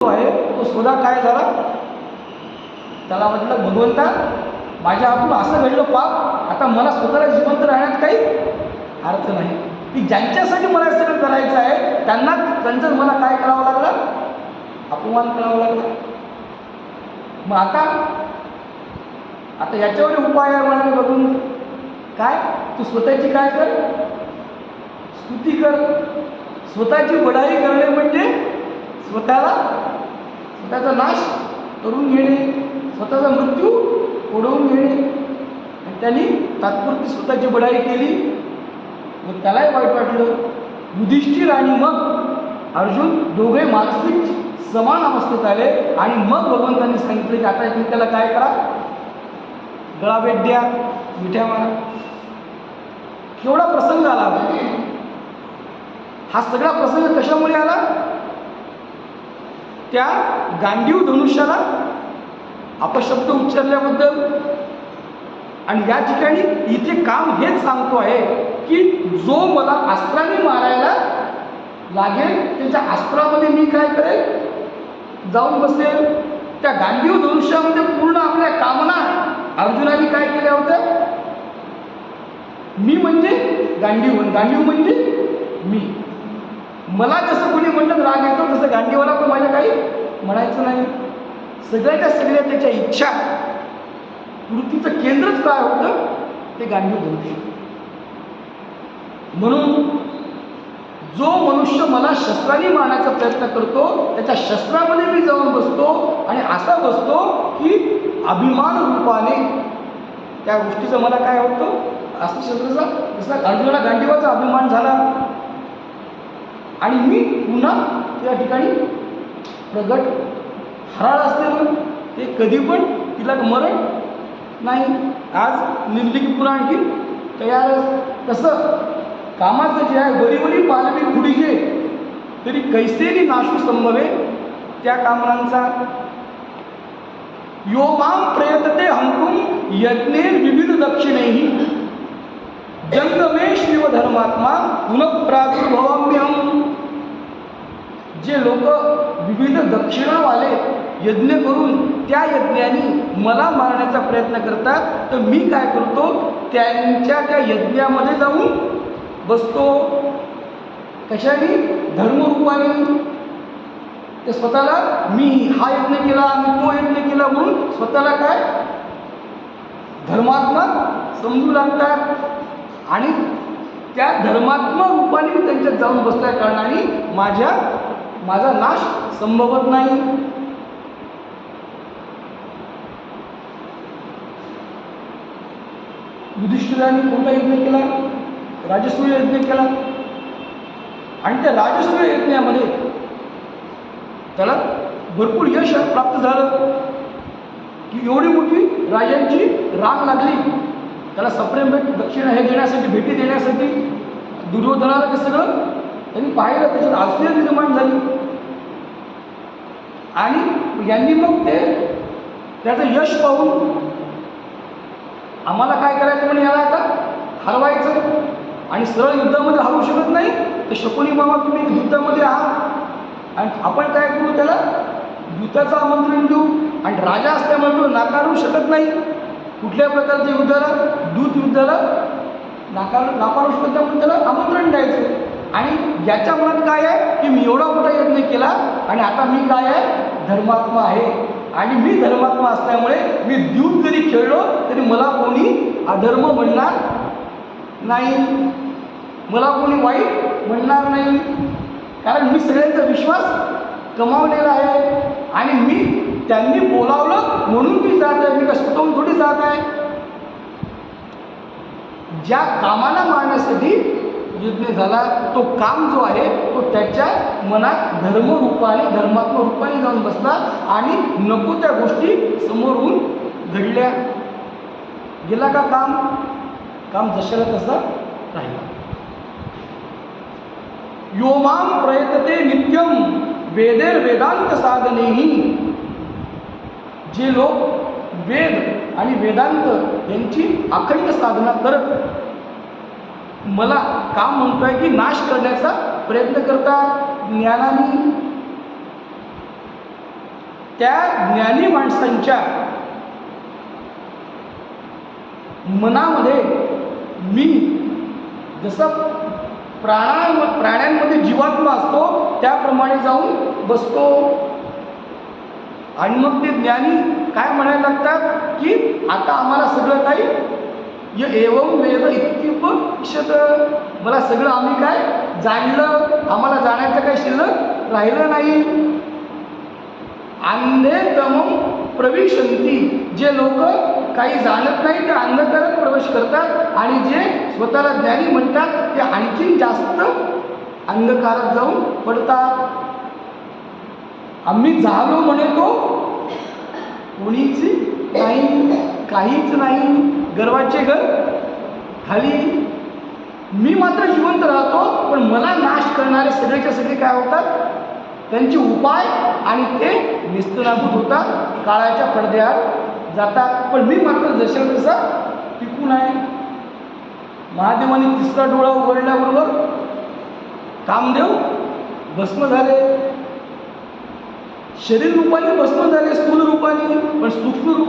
आहे तो स्वतः काय झाला? त्याला म्हटलं भगवंता माझ्या हातून असं घडलं पाप आता मला स्वतःला जिवंत राहण्यात काही अर्थ नाही. की ज्यांच्यासाठी मला सगळं करायचं आहे त्यांना त्यांचं मला काय करावं लागलं? अपमान करावा लागला. मग आता आता याच्यावर उपाय आहे म्हणाले बघून काय? तू स्वतःची काय कर? स्तुती कर. स्वतःची बढाई करणे म्हणजे स्वतःला स्वतःचा नाश करून घेणे स्वतःचा मृत्यू ओढवून घेणे. आणि त्यांनी तात्पुरती स्वतःची बढाई केली. मग त्यालाही वाईट वाटलं. युधिष्ठिर आणि मग अर्जुन दोघे मानसिक समान अवस्थेत आले. आणि मग भगवंतांनी सांगितलं की आता एकमेकाला काय करा? गळा भेट द्या मिठ्या मारा. केवढा प्रसंग आला. हा सगळा प्रसंग कशामुळे आला? त्या गांडीव धनुष्याला अपशब्द उच्चारल्याबद्दल आणि या ठिकाणी इथे काम हेच सांगतो आहे की जो मला अस्त्राने मारायला लागेल त्याच्या अस्त्रामध्ये मी काय करेल? जाऊन बसेल. त्या गांडीव धनुष्यामध्ये पूर्ण आपल्या कामना अर्जुनाने काय केल्या होत्या मी म्हणजे गांडीव गांडीव म्हणजे मी. मला जसं कोणी राग येतो. तसं गांडीवाला पण माझ्या काही म्हणायचं नाही. सगळ्याच्या सगळ्या त्याच्या इच्छा वृत्तीचं केंद्रच काय होतं? ते गांडीव होते म्हणून जो मनुष्य मला शस्त्राने मारण्याचा प्रयत्न करतो त्याच्या शस्त्रामध्ये मी जाऊन बसतो आणि असा बसतो की अभिमान रूपाने त्या गोष्टीचं मला काय होतं? असं शस्त्राचा जसा अर्जुनाला गांडीवाचा अभिमान झाला. आणि मी पुन्हा त्या ठिकाणी प्रगट हराळ असलेलं ते कधी पण तिला मरण नाही. आज निर्ली की पुन्हा आणखी तयारच तसं कामाचं जे आहे बरी बरी पालवी तरी कैसेली नाशू संभवे. त्या कामनांचा योगाम प्रयत्ते हमकुम यज्ञे विविध दक्षिणेही. जंगमे शिवधर्मात्मा पुनఃप्रादुर्भवाम्यहम जे लोक विविध दक्षिणावाले यज्ञ करून त्या यज्ञाने मला मारण्याचा प्रयत्न करतात तर मी काय करतो? त्यांच्या त्या यज्ञामध्ये जाऊन बसतो. कशाने? धर्मरूपाने. ते स्वतःला मी हा यज्ञ केला मी तो यज्ञ केला म्हणून स्वतःला काय? धर्मात्मा समजू लागतात. आणि त्या धर्मात्मा रूपाने मी त्यांच्यात जाऊन बसल्या कारणाने माझ्या माझा नाश संभवत नाही. युधिष्ठिराने कोणता यज्ञ केला? राजसूय यज्ञ केला. आणि त्या राजसूय यज्ञामध्ये त्याला भरपूर यश प्राप्त झालं. की एवढी मोठी राजांची राग लागली. त्याला सप्रेम भेट दक्षिणा हे देण्यासाठी भेटी देण्यासाठी दुर्योधनाला ते सगळं त्यांनी पाहिलं त्याच्यात आश्चर्य निर्माण झाली. आणि यांनी मग ते त्याचं यश पाहून आम्हाला काय करायचं म्हणे याला आता? हरवायचं. आणि सरळ युद्धामध्ये हरवू शकत नाही. तर शकुनी मामा तुम्ही युद्धामध्ये आहात. आणि आपण काय करू त्याला? युद्धाचं आमंत्रण देऊ. आणि राजा असल्यामुळे तो नाकारू शकत नाही. कुठल्या प्रकारच्या युद्धाला? दूत युद्धाला नाकार नाकारू शकत नाही. म्हणून त्याला आमंत्रण द्यायचं. आणि याच्या मनात काय आहे? की मी एवढा मोठा यत्न केला. आणि आता मी काय आहे? धर्मात्मा आहे. आणि मी धर्मात्मा असल्यामुळे मी द्यूत जरी खेळलो तरी मला कोणी अधर्म म्हणणार नाही. मला कोणी वाईट म्हणणार नाही. कारण मी सगळ्यांचा विश्वास कमावलेला आहे. आणि मी त्यांनी बोलावलं म्हणून मी जात आहे. मी का स्वतःहून थोडी जात आहे. ज्या कामाला मारण्यासाठी यज्ञ झाला तो काम जो आहे तो त्याच्या मनात धर्मरूपाने धर्मात्म रूपाने जाऊन बसला आणि नको त्या गोष्टी समोरून घडल्या. गेला का काम? काम जशाला तसं राहिला. योमाम प्रयत्ते नित्यम वेदेर वेदांत साधनेही. जे लोक वेद आणि वेदांत यांची अखंड साधना करत मला का म्हणतोय की नाश करण्याचा प्रयत्न करतात ज्ञानाने. त्या ज्ञानी माणसांच्या मनामध्ये मी जसं प्राणा प्राण्यांमध्ये जीवात्मा असतो त्याप्रमाणे जाऊन बसतो. आणि मग ते ज्ञानी काय म्हणायला लागतात की आता आम्हाला सगळं काही एवं वेद इत्युपनिषद मला सगळं आम्ही काय जाणलं आम्हाला जाण्याचं काय शिल्लक राहिलं नाही. अंधे तमम प्रविशंती जे लोक काही जाणत नाही ते अंधकारात प्रवेश करतात आणि जे स्वतःला ज्ञानी म्हणतात ते आणखीन जास्त अंधकारात जाऊन पडतात. आम्ही झालो म्हणतो कोणीच नाही काहीच नाही. गर्वाचे घर. खाली मी मात्र जिवंत राहतो पण मला नाश करणारे सगळेच्या सगळे काय होतात? त्यांचे उपाय आणि ते निस्तनाभूत होतात. काळाच्या पडद्यात जातात. पण मी मात्र जशा तसा टिकून आहे महादेवाने तिसरा डोळा उघडल्याबरोबर कामदेव भस्म झाले. शरीर रूपाने भस्म झाले स्थूल रूपाने पण सूक्ष्म रूप